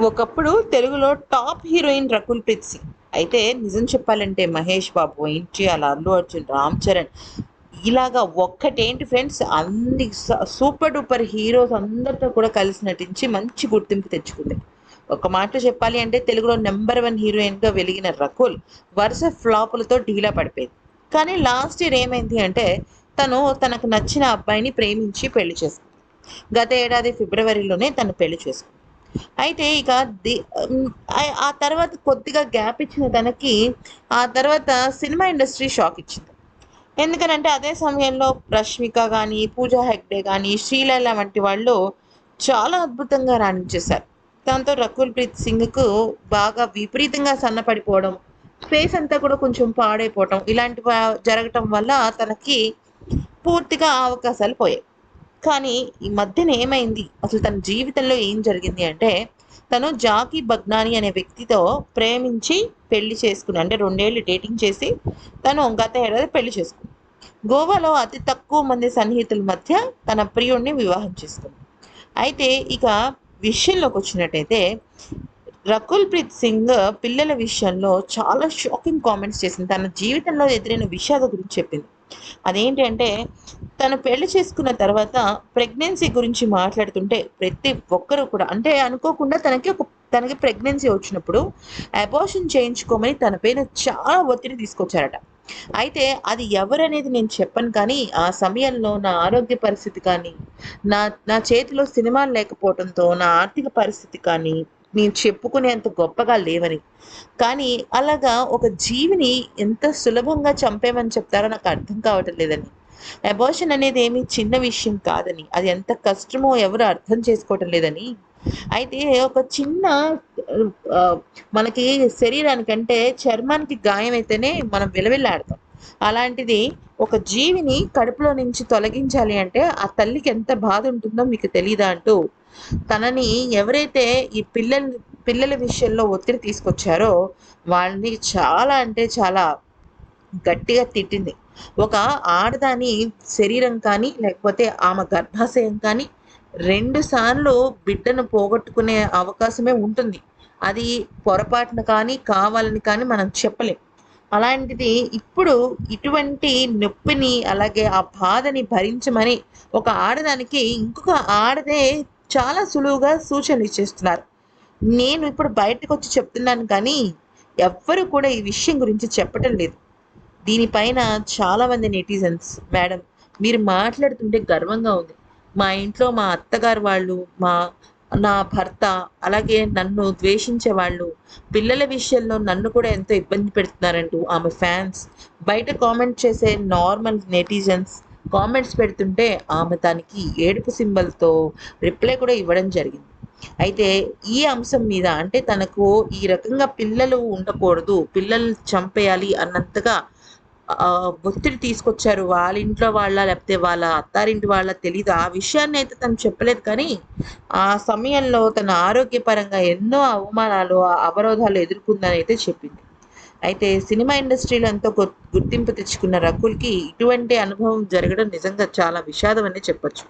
ఒకప్పుడు తెలుగులో top heroine Rakul Preet Singh. అయితే నిజం చెప్పాలంటే మహేష్ బాబు ఎన్టీఆర్ అల్లు అర్జున్ రామ్ చరణ్ ఇలాగా ఒక్కటేంటి ఫ్రెండ్స్? అన్ని స- సూపర్ డూపర్ హీరోస్ అందరితో కూడా కలిసి నటించి మంచి గుర్తింపు తెచ్చుకుంది. ఒక మాట చెప్పాలి అంటే తెలుగులో నెంబర్ వన్ హీరోయిన్గా వెలిగిన రకుల్ వరుస ఫ్లాపులతో ఢీలా పడిపోయింది. కానీ లాస్ట్ ఇయర్ ఏమైంది అంటే తను తనకు నచ్చిన అబ్బాయిని ప్రేమించి పెళ్ళి చేసుకుంది. గత ఏడాది ఫిబ్రవరిలోనే తను పెళ్ళి చేసుకుంది. అయితే ఇక ఆ- తర్వాత కొద్దిగా గ్యాప్ ఇచ్చిన తనకి ఆ తర్వాత సినిమా ఇండస్ట్రీ షాక్ ఇచ్చింది. ఎందుకనంటే అదే సమయంలో రష్మిక కానీ పూజా హెగ్డే కానీ శ్రీలైల వంటి వాళ్ళు చాలా అద్భుతంగా రాణించేశారు. దాంతో రకుల్ ప్రీత్ సింగ్కు బాగా విపరీతంగా సన్నపడిపోవడం ఫేస్ అంతా కూడా కొంచెం పాడైపోవడం ఇలాంటి జరగటం వల్ల తనకి పూర్తిగా అవకాశాలు పోయాయి. కానీ ఈ మధ్యన ఏమైంది? అసలు తన జీవితంలో ఏం జరిగింది అంటే తను జాకీ బగ్నాని అనే వ్యక్తితో ప్రేమించి పెళ్ళి చేసుకుని అంటే రెండేళ్ళు డేటింగ్ చేసి తను గత ఏడాది పెళ్ళి చేసుకుంది. గోవాలో అతి తక్కువ మంది సన్నిహితుల మధ్య తన ప్రియుడిని వివాహం చేసుకుంది. అయితే ఇక విషయంలోకి వచ్చినట్టయితే రకుల్ ప్రీత్ సింగ్ పిల్లల విషయంలో చాలా షాకింగ్ కామెంట్స్ చేసింది. తన జీవితంలో ఎదురైన విషయాల గురించి చెప్పింది. అదేంటి అంటే తను పెళ్ళి చేసుకున్న తర్వాత ప్రెగ్నెన్సీ గురించి మాట్లాడుతుంటే ప్రతి ఒక్కరూ కూడా అంటే అనుకోకుండా తనకి ఒక తనకి ప్రెగ్నెన్సీ వచ్చినప్పుడు అబార్షన్ చేయించుకోమని తన పైన చాలా ఒత్తిడి తీసుకొచ్చారట. అయితే అది ఎవరనేది నేను చెప్పను కానీ ఆ సమయంలో నా ఆరోగ్య పరిస్థితి కానీ నా నా చేతిలో సినిమాలు లేకపోవడంతో నా ఆర్థిక పరిస్థితి కానీ నేను చెప్పుకునేంత గొప్పగా లేవని. కానీ అలాగా ఒక జీవిని ఎంత సులభంగా చంపేమని చెప్తారో నాకు అర్థం కావటం లేదని అబార్షన్ అనేది ఏమీ చిన్న విషయం కాదని అది ఎంత కష్టమో ఎవరు అర్థం చేసుకోవటం లేదని. అయితే ఒక చిన్న ఆ, మనకి శరీరానికంటే చర్మానికి గాయం అయితేనే మనం విలవిల్లాడతాం. అలాంటిది ఒక జీవిని కడుపులో నుంచి తొలగించాలి అంటే ఆ తల్లికి ఎంత బాధ ఉంటుందో మీకు తెలియదా అంటూ తనని ఎవరైతే ఈ పిల్లల పిల్లల విషయంలో ఒత్తిడి తీసుకొచ్చారో వాళ్ళని చాలా అంటే చాలా గట్టిగా తిట్టింది. ఒక ఆడదాని శరీరం కానీ లేకపోతే ఆమె గర్భాశయం కానీ రెండు సార్లు బిడ్డను పోగొట్టుకునే అవకాశమే ఉంటుంది. అది పొరపాటున కానీ కావాలని కానీ మనం చెప్పలేం. అలాంటిది ఇప్పుడు ఇటువంటి నొప్పిని అలాగే ఆ బాధని భరించమని ఒక ఆడదానికి ఇంకొక ఆడదే చాలా సులువుగా సూచనలు ఇచ్చేస్తున్నారు. నేను ఇప్పుడు బయటకు వచ్చి చెప్తున్నాను కానీ ఎవ్వరు కూడా ఈ విషయం గురించి చెప్పటం లేదు. దీనిపైన చాలామంది నెటిజన్స్ మేడం మీరు మాట్లాడుతుంటే గర్వంగా ఉంది. మా ఇంట్లో మా అత్తగారు వాళ్ళు మా నా భర్త అలాగే నన్ను ద్వేషించే వాళ్ళు పిల్లల విషయంలో నన్ను కూడా ఎంతో ఇబ్బంది పెడుతున్నారంటూ ఆమె ఫ్యాన్స్ బయట కామెంట్ చేసే నార్మల్ నెటిజన్స్ కామెంట్స్ పెడుతుంటే ఆమె దానికి ఏడుపు సింబల్తో రిప్లై కూడా ఇవ్వడం జరిగింది. అయితే ఈ అంశం మీద అంటే తనకు ఈ రకంగా పిల్లలు ఉండకూడదు పిల్లల్ని చంపేయాలి అన్నంతగా ఒత్తిడి తీసుకొచ్చారు వాళ్ళ ఇంట్లో వాళ్ళ లేకపోతే వాళ్ళ అత్తారింటి వాళ్ళ తెలీదు. ఆ విషయాన్ని అయితే తను చెప్పలేదు. కానీ ఆ సమయంలో తన ఆరోగ్యపరంగా ఎన్నో అవమానాలు అవరోధాలు ఎదుర్కొందని అయితే చెప్పింది. అయితే సినిమా ఇండస్ట్రీలో ఎంతో గుర్తింపు తెచ్చుకున్న రకుల్కి ఇటువంటి అనుభవం జరగడం నిజంగా చాలా విషాదం అనే చెప్పొచ్చు.